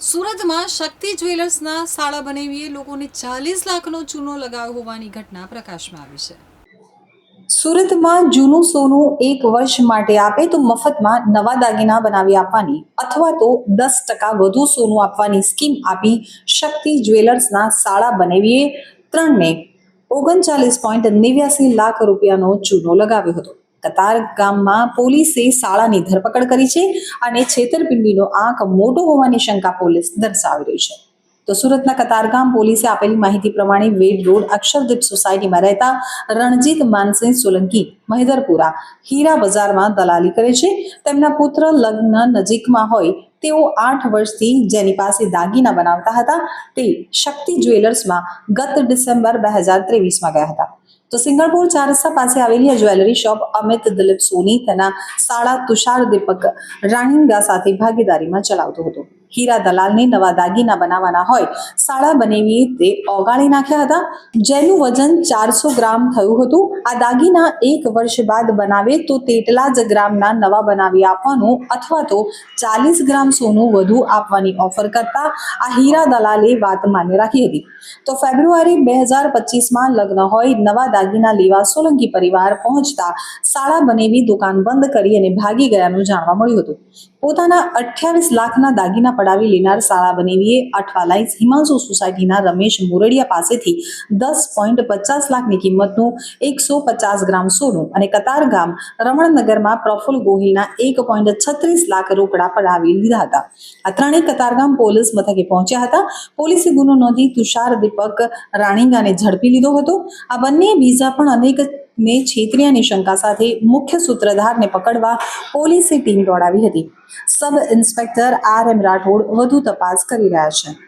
સુરતમાં શક્તિ જ્વેલર્સના સાળા બનાવીએ લોકોને ચાલીસ લાખનો ચૂનો લગાવ્યો હોવાની ઘટના પ્રકાશમાં આવી છે. સુરતમાં જૂનું સોનું એક વર્ષ માટે આપે તો મફતમાં નવા દાગીના બનાવી આપવાની અથવા તો દસ ટકા વધુ સોનું આપવાની સ્કીમ આપી શક્તિ જ્વેલર્સના સાળા બનાવીએ ત્રણને ઓગણચાલીસ પોઈન્ટ નેવ્યાસી લાખ રૂપિયાનો ચૂનો લગાવ્યો હતો. કતાર ગામમાં પોલીસે શાળાની ધરપકડ કરી છે અને છેતરપિંડીનો આંક મોટો હોવાની શંકા પોલીસ દર્શાવી રહી છે. તો સુરતના કતારગામ પોલીસે આપેલી માહિતી પ્રમાણે વેડ રોડ અક્ષરદીપ સોસાયટીમાં રહેતા રણજીત માનસિંહ સોલંકી મહેદરપુરા હીરા બજારમાં દલાલી કરે છે. તેમના પુત્ર લગ્ન નજીકમાં હોય તેઓ આઠ વર્ષથી જેની પાસે દાગીના બનાવતા હતા. તે શક્તિ જ્વેલર્સમાં ગત ડિસેમ્બર બે હજાર ત્રેવીસમાં ગયા હતા. તો સિંગણપુર ચાર રસ્તા પાસે આવેલી આ જ્વેલરી શોપ અમિત દિલીપ સોની તેના સાળા તુષાર દીપક રાણીંગા સાથે ભાગીદારીમાં ચલાવતો હતો. હીરા દલાલને નવા દાગીના બનાવવાના હોય. સાળા બનાવી તે ઓગાળી નાખ્યા હતા. જેનું વજન ચારસો ગ્રામ થયું હતું. આ દાગીના એક વર્ષ બાદ બનાવે તો તેટલા જ ગ્રામના નવા બનાવી આપવાનું અથવા તો ચાલીસ ગ્રામ સોનું વધુ આપવાની ઓફર કરતા આ હીરા દલાલે વાત માન્ય રાખી હતી. તો ફેબ્રુઆરી બે હજાર પચીસમાં લગ્ન હોય નવા દાગીના લેવા સોલંકી પરિવાર પહોંચતા શાળા બનેવી દુકાન બંધ કરી અને ભાગી ગયાનું જાણવા મળ્યું હતું. પોતાના અઠ્યાવીસ લાખના દાગીના પડાવી લેનાર શાળા બનેવીએ અઠવાલાઈસ હિમાંશુ સોસાયટીના રમેશ મોરડિયા પાસેથી દસ પોઈન્ટ પચાસ લાખની કિંમતનું એકસો પચાસ ગ્રામ સોનું અને કતાર ગામ રમણનગરમાં પ્રફુલ ગોહિલના એક પોઈન્ટ છત્રીસ લાખ રોકડા પડાવી લીધા હતા. આ ત્રણેય કતારગામ પોલીસ મથકે પહોંચ્યા હતા. પોલીસે ગુનો નોંધી તુષાર દીપક રાણીંગાને ઝડપી લીધો હતો. આ બંને બીજા પણ અનેક ને છેતરિયાની શંકા સાથે મુખ્ય સૂત્રધારને પકડવા પોલીસે ટીમ દોડાવી હતી. Sub inspector R M Rathod વધુ તપાસ કરી રહ્યા છે.